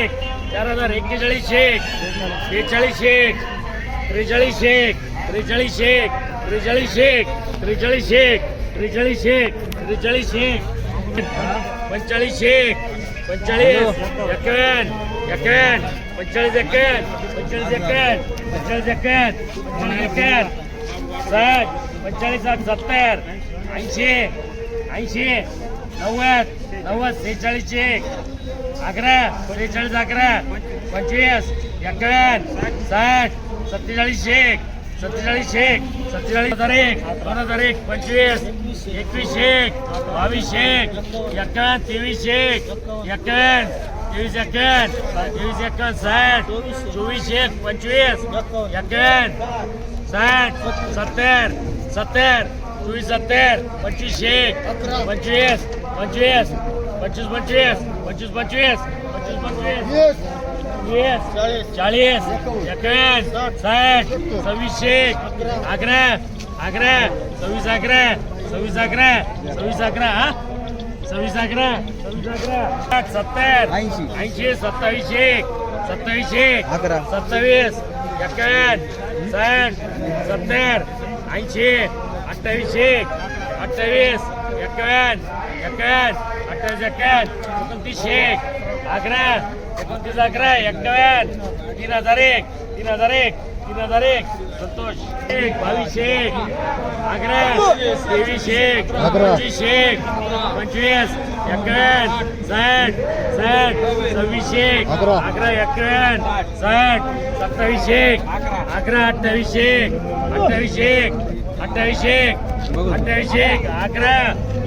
एक चार हजार एक्केचाळीस एक बेचाळीस एक त्रेचाळीस एक त्रेचाळीस एक त्रेचाळीस एक त्रेचाळीस एक त्रेचाळीस एक त्रेचाळीस एक पंचाळीस एक पंचाळीस एकावन्न एकावन्न पंचाळीस एकावन्न पंचाळीस एकावन्न पंचाळीस एकावन्न पंचाळीस एकावन्न साठ. पंचाळीस साठ सत्तर. ऐंशी. ऐंशी. नव्वद नव्वद सेहेचाळीस एक. अकरा त्रेचाळीस अकरा. पंचवीस एकावन्न साठ सत्तेचाळीस एक सत्तेचाळीस एक सत्तेचाळीस हजार एक दोन हजार एक पंचवीस एकवीस एक बावीस एक एकावन्न तेवीस एक एकावन्न तेवीस एकावन्न तेवीस एकावन्न साठ चोवीस एक पंचवीस एकावन्न साठ सत्तर सत्तर चोवीस सत्तर पंचवीस एक पंचवीस पंचवीस पंचवीस पंचवीस पंचवीस पंचवीस पंचवीस पंचवीस. वीस. चाळीस. एकावन्न साठ. सव्वीस एक अकरा. अकरा सव्वीस अकरा सव्वीस अकरा सव्वीस अकरा हा? सव्वीस अकरा सव्वीस अकरा. सत्तर ऐंशी. ऐंशी सत्तावीस एक सत्तावीस एक अकरा. सत्तावीस एकावन्न साठ सत्तर ऐंशी अठ्ठावीस एक अठ्ठावीस एकावन्न एकावन्न अठ्ठावीस एकावन्न एकोणतीस एक अकरा एकोणतीस अकरा एकावन्न तीन हजार एक तीन हजार एक तीन हजार एक संतोष एक बावीस एक अकरा तेवीस एक. पंचवीस एक पंचवीस एकावन्न साठ साठ सव्वीस एक अकरा. एकावन्न साठ सत्तावीस एक अकरा अठ्ठावीस एक अठ्ठावीस एक अठ्ठावीस एक अठ्ठावीस एक अकरा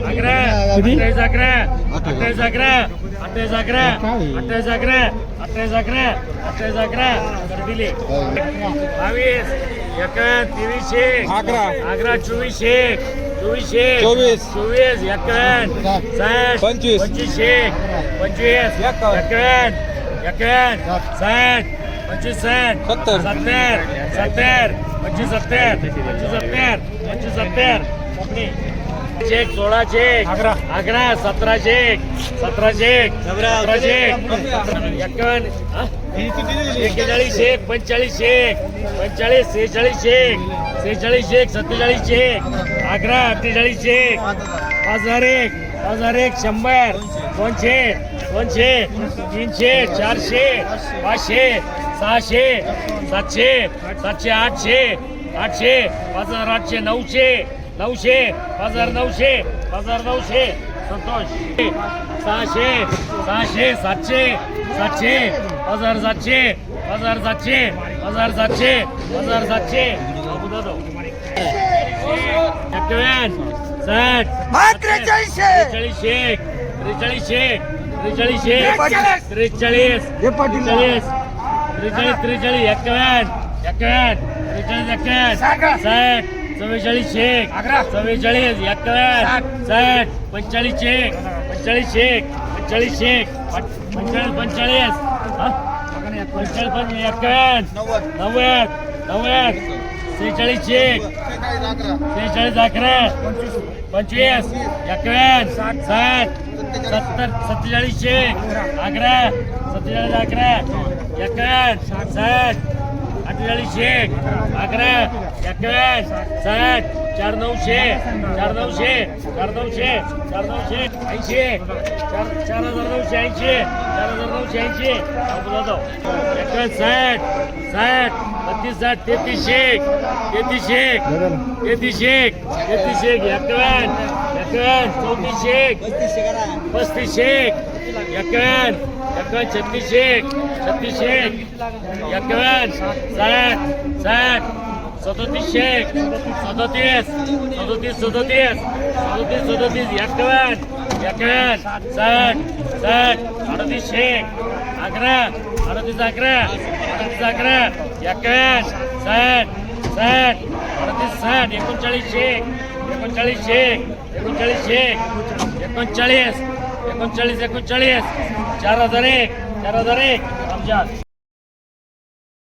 अकरा अठ्ठावीस अकरा अठ्ठावीस अकरा अठ्ठावीस अकरा अठ्ठावीस अकरा अठ्ठावीस अकरा अठ्ठावीस अकरा दिले बावीस एक अकरा. अकरा चोवीस एक चोवीस एक चोवीस. चोवीस एकावन्न साठ पंचवीस. पंचवीस एक पंचवीस एकावन्न. एकावन्न एकावन्न साठ पंचवीस साठ सत्तर. सत्तर सत्तर पंचवीस सत्तर पंचवीस सत्तर पंचवीस सत्तर कपडे चेक सोळा चेक अकरा. अकरा सतरा चेक सतरा चेक सतरा चेक एकावन्न हा? एक्केचाळीस एक. पंचेचाळीस एक. पंचेचाळीस सेहेचाळीस एक. सेहेचाळीस एक. सत्तेचाळीस एक. अकरा अठ्ठेचाळीस एक. पाच हजार एक. पाच हजार एक. शंभर. दोनशे. दोनशे. तीनशे चारशे. पाचशे. सहाशे. सातशे. सातशे आठशे. आठशे पाच हजार आठशे नऊशे नऊशे पाच हजार नऊशे पाच हजार नऊशे संतोष. सहाशे सहाशे सातशे सातशे पाच हजार सातशे पाच हजार सातशे. पाच हजार सातशे पाच हजार सातशे साठ त्रेचाळीस एक त्रेचाळीस एक त्रेचाळीस त्रेचाळीस त्रेचाळीस त्रेचाळीस त्रेचाळीस एकावन्न साठ. चव्वेचाळीस एक. चव्वेचाळीस एकावन्न साठ. पंचेचाळीस एक. पंचेचाळीस एक. पंचेचाळीस एक. पंचेचाळीस पंचेचाळीस. हा? पंचेचाळीस पंच एकावन्न नव्वद. नव्वद. सेहेचाळीस एक. सेहेचाळीस अकरा. पंचवीस. एकावन्न साठ. सत्तर. सत्तेचाळीस एक. अकरा. सत्तेचाळीस अकरा. एकावन्न साठ. अठ्ठेचाळीसशे एक अकरा एकावन्न सात चार नऊशे चार नऊशे चार नऊशे चार नऊशे ऐंशी चार चार हजार नऊशे ऐंशी. चार हजार नऊशे ऐंशी एकावन्न साठ साठ बत्तीस साठ तेहतीस एक तेहतीस एक तेहतीस एक तेहतीस एक एकावन्न एकावन्न चौतीस एक पस्तीस एक एकावन्न एकावन्न छत्तीस एक छत्तीस एक एकावन्न साठ साठ सदोतीस एक सदोतीस सदोतीस सदोतीस सदोतीस सदोतीस एकावन्न एकावन्न साठ साठ अडतीस एक अकरा अडतीस अकरा अडतीस अकरा एकावन्न साठ साठ अडतीस साठ एकोणचाळीस एक एकोणचाळीस एक एकोणचाळीस एक एकोणचाळीस एकोणचाळीस एकोणचाळीस যারা ধরে যারা ধরে রমজান